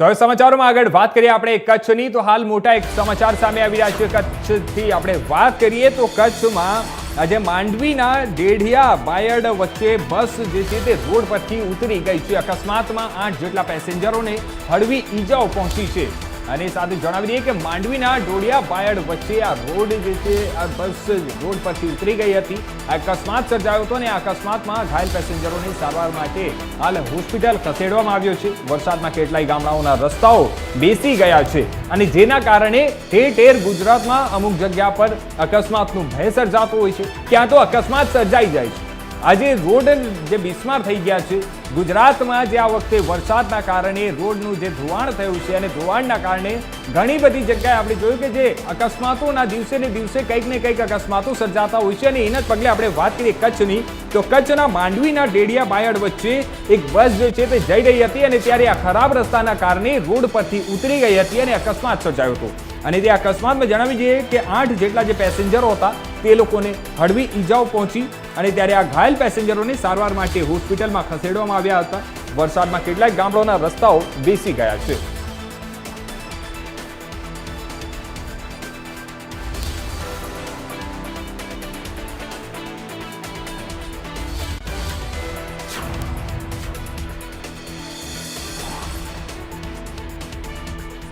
તો હવે સમાચારોમાં આગળ વાત કરીએ આપણે કચ્છની. તો હાલ મોટા એક સમાચાર સામે આવી રહ્યા છે કચ્છથી. આપણે વાત કરીએ તો કચ્છમાં આજે માંડવીના ડેઢિયા બાયડ વચ્ચે બસ જે છે તે રોડ પરથી ઉતરી ગઈ છે. અકસ્માતમાં આઠ જેટલા પેસેન્જરોને હળવી ઈજાઓ પહોંચી છે. અને સાથે જણાવી દઈએ કે માંડવીના ડોડિયા બાયડ વચ્ચે આ રોડ જે છે, આ બસ રોડ પરથી ઉતરી ગઈ હતી. અકસ્માત સર્જાયો હતો અને આ અકસ્માતમાં ઘાયલ પેસેન્જરોની સારવાર માટે હાલ હોસ્પિટલ ખસેડવામાં આવ્યો છે. વરસાદમાં કેટલાય ગામડાઓના રસ્તાઓ બેસી ગયા છે અને જેના કારણે ઠેર ઠેર ગુજરાતમાં અમુક જગ્યા પર અકસ્માતનું ભય સર્જાતું હોય છે. ક્યાં તો અકસ્માત સર્જાઈ જાય છે. આજે રોડ જે બિસ્માર થઈ ગયા છે, ગુજરાતમાં જે આ વખતે વરસાદના કારણે રોડનું જે ધોવાણ થયું છે અને ધોવાણના કારણે ઘણી બધી જગ્યાએ આપણે જોયું કે જે અકસ્માતોના દિવસે ને દિવસે કંઈક ને કંઈક અકસ્માતો સર્જાતા હોય છે અને એના જ પગલે આપણે વાત કરીએ કચ્છની, તો કચ્છના માંડવીના ડેડિયા બાયડ વચ્ચે એક બસ જે છે તે જઈ રહી હતી અને ત્યારે આ ખરાબ રસ્તાના કારણે રોડ પરથી ઉતરી ગઈ હતી અને અકસ્માત સર્જાયો હતો. અને તે અકસ્માતમાં જણાવી દઈએ કે આઠ જેટલા જે પેસેન્જરો હતા, તે લોકોને હળવી ઈજાઓ પહોંચી અને ત્યારે આ ઘાયલ પેસેન્જરોને સારવાર માટે હોસ્પિટલમાં ખસેડવામાં આવ્યા હતા. વરસાદમાં કેટલાક ગામડાઓના રસ્તાઓ બેસી ગયા છે.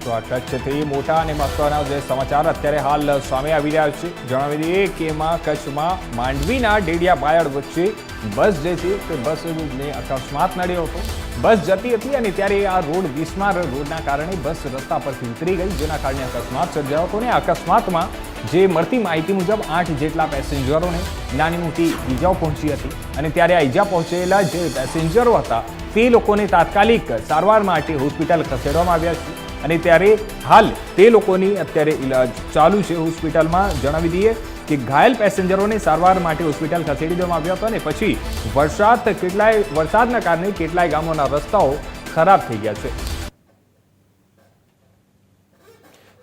તો આ કચ્છથી મોટા અને મહત્વના જે સમાચાર અત્યારે હાલ સામે આવી રહ્યા છે. જણાવી દઈએ કે એમાં કચ્છમાં માંડવીના ડેડિયા બાયડ વચ્ચે બસ જે છે તે બસને અકસ્માત નડ્યો હતો. બસ જતી હતી અને ત્યારે આ રોડ વિસ્માર રોડના કારણે બસ રસ્તા પરથી ઉતરી ગઈ, જેના કારણે અકસ્માત સર્જાયો હતો અને અકસ્માતમાં જે મળતી માહિતી મુજબ આઠ જેટલા પેસેન્જરોને નાની મોટી ઈજાઓ પહોંચી હતી અને ત્યારે આ ઈજા પહોંચેલા જે પેસેન્જરો હતા તે લોકોને તાત્કાલિક સારવાર માટે હોસ્પિટલ ખસેડવામાં આવ્યા છે. અને ત્યારે હાલ તે લોકોની અત્યારે ઇલાજ ચાલુ છે હોસ્પિટલમાં. જણાવી દઈએ કે ઘાયલ પેસેન્જરોને સારવાર માટે હોસ્પિટલ ખસેડી દેવામાં આવ્યા હતા અને પછી વરસાદ કેટલાય વરસાદના કારણે કેટલાય ગામોના રસ્તાઓ ખરાબ થઈ ગયા છે.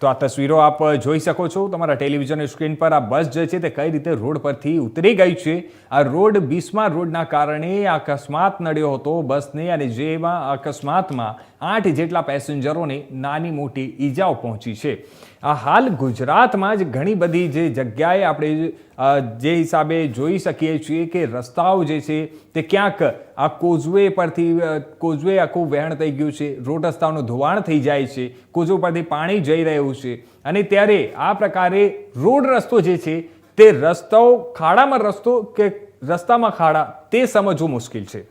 તો આ તસવીરો આપ જોઈ શકો છો. તમારા ટેલિવિઝન સ્ક્રીન પર આ બસ જે છે તે કઈ રીતે રોડ પરથી ઉતરી ગઈ છે. આ રોડ બિસ્માર રોડના કારણે અકસ્માત નડ્યો હતો બસને અને જેમાં અકસ્માતમાં આઠ જેટલા પેસેન્જરોને નાની મોટી ઈજાઓ પહોંચી છે. આ હાલ ગુજરાતમાં જ ઘણી બધી જે જગ્યાએ આપણે જે હિસાબે જોઈ શકીએ છીએ કે રસ્તાઓ જે છે તે ક્યાંક આ કોઝવે પરથી કોઝવે આખું વહેણ થઈ ગયું છે, રોડ રસ્તાઓનું ધોવાણ થઈ જાય છે, કોઝવે પરથી પાણી જઈ રહ્યું છે અને ત્યારે આ પ્રકારે રોડ રસ્તો જે છે તે રસ્તાઓ, ખાડામાં રસ્તો કે રસ્તામાં ખાડા તે સમજવું મુશ્કેલ છે.